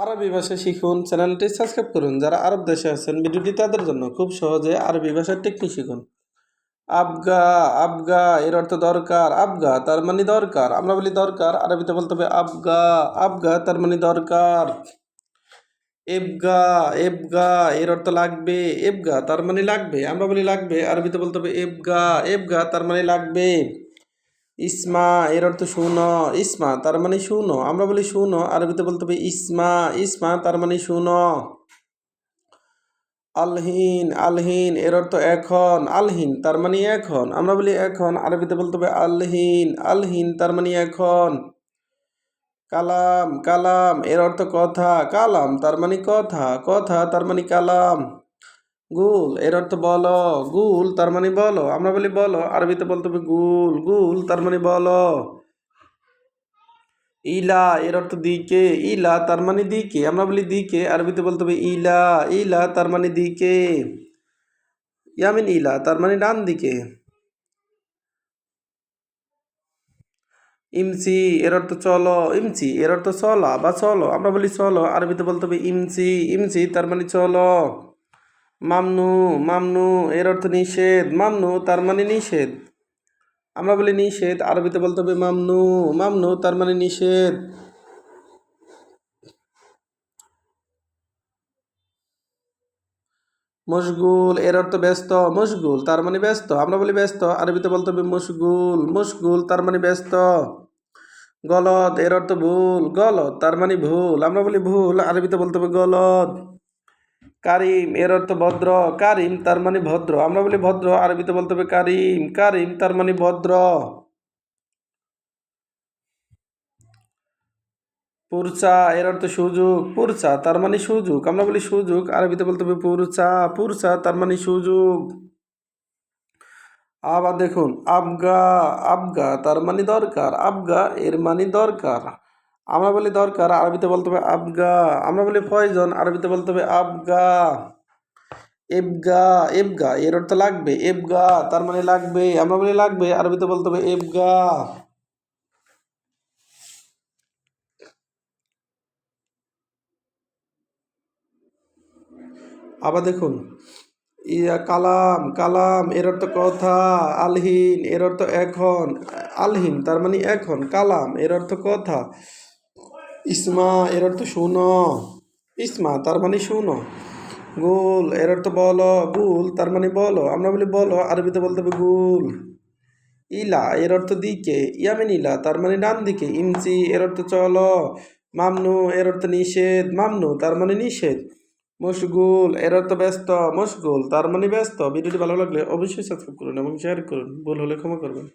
আরবি ভাষা শিখুন, চ্যানেলটি সাবস্ক্রাইব করুন। যারা আরব দেশে আছেন, ভিডিওটি তাদের জন্য খুব সহজে আরবি ভাষার টেকনিক শিখুন। আবগা আবগা, এর অর্থ দরকার। আবগা, তার মানে দরকার। আমরা বলি দরকার, আরবিতে বলতে হবে আবগা। আবগা, তার মানে দরকার। এবগা এবগা, এর অর্থ লাগবে। এবগা, তার মানে লাগবে। আমরা বলি লাগবে, আরবিতে বলতে হবে এবগা। এবগা, তার মানে লাগবে। ইসমা, এর অর্থ শুনো ইসমা, তার মানে শুনো আমরা বলি শুনো আরবিতে বলতে হবে ইসমা। ইসমা, তার মানে শুনো আলহিন আলহিন, এর অর্থ এখন। আলহিন, তার মানে এখন। আমরা বলি এখন, আরবিতে বলতে হবে আলহিন। আলহিন, তার মানে এখন। কালাম কালাম, এর অর্থ কথা। কালাম, তার মানে কথা। কথা, তার মানে কালাম। গুল, এর অর্থ বলো, গুল, তার মানে বলো, আমরা বলি বলো, আরবিতে বলতে হবে গুল গুল, তার মানে বলো। ইলা, এর অর্থ দিকে, ইলা, তার মানে দিকে, আমরা বলি দিকে, আরবিতে বলতে হবে ইলা ইলা, তার মানে দিকে। ইয়ামিন ইলা, তার মানে ডান দিকে। ইমসি, এর অর্থ চলো, ইমসি, এর অর্থ চলা বা চলো, আমরা বলি চলো, আরবিতে বলতে হবে ইমসি ইমসি, তার মানে চলো। মামনু মামনু, এর অর্থ নিষেধ। মামনু, তার মানে নিষেধ। আমরা বলি নিষেধ, আরবিতে বলতে হবে মামনু। মামনু, তার মানে নিষেধ। মশগুল, এর অর্থ ব্যস্ত। মশগুল, তার মানে ব্যস্ত। আমরা বলি ব্যস্ত, আরবিতে বলতে হবে মশগুল। মশগুল, তার মানে ব্যস্ত। গলত এর অর্থ ভুল। গলত তার মানে ভুল। আমরা বলি ভুল, আরবিতে বলতে হবে গলত কারিম, এর অর্থ ভদ্র। কারিম তার মানে ভদ্র। আমরা বলি ভদ্র, আরবিতে বলতে হবে কারিম। কারিম তার মানে ভদ্র। পুরচা, এর অর্থ সুযোগ। পুরচা তার মানে সুযোগ। আমরা বলি সুযোগ, আরবিতে বলতে হবে পুরচা। পুরচা তার মানে সুযোগ। আবার দেখুন, আবগা আবগা তার মানে দরকার। আবগা এর মানে দরকার। আমরা বলি দরকার, আরবিতে বলতে হবে আবগা। আমরা বলি প্রয়োজন আরবিতে বলতে হবে আবগা। এবগা এবগা, এর অর্থ লাগবে, এবগা, তার মানে লাগবে। আমরা বলি লাগবে, আরবিতে বলতে হবে এবগা। আবার দেখুন, ইয়া কালাম কালাম, এর অর্থ কথা, আলহিন, এর অর্থ এখন, আলহিন, তার মানে এখন, কালাম, এর অর্থ কথা। ইসমা এর অর্থ শুনো ইসমা, তার মানে শুনো গুল এর অর্থ বলো। গুল, তার মানে বলো। আমরা বলি বলো, আরবিতে বলতে হবে গুল। ইলা এর অর্থ দিকে। ইয়ামিন ইলা, তার মানে ডান দিকে। ইমসি এর অর্থ চলো। মামনু এর অর্থ নিষেধ। মামনু, তার মানে নিষেধ। মশগুল এর অর্থ ব্যস্ত। মশগুল, তার মানে ব্যস্ত। ভিডিওটি ভালো লাগলে অবশ্যই সাবস্ক্রাইব করুন এবং শেয়ার করুন। ভুল হলে ক্ষমা করবেন।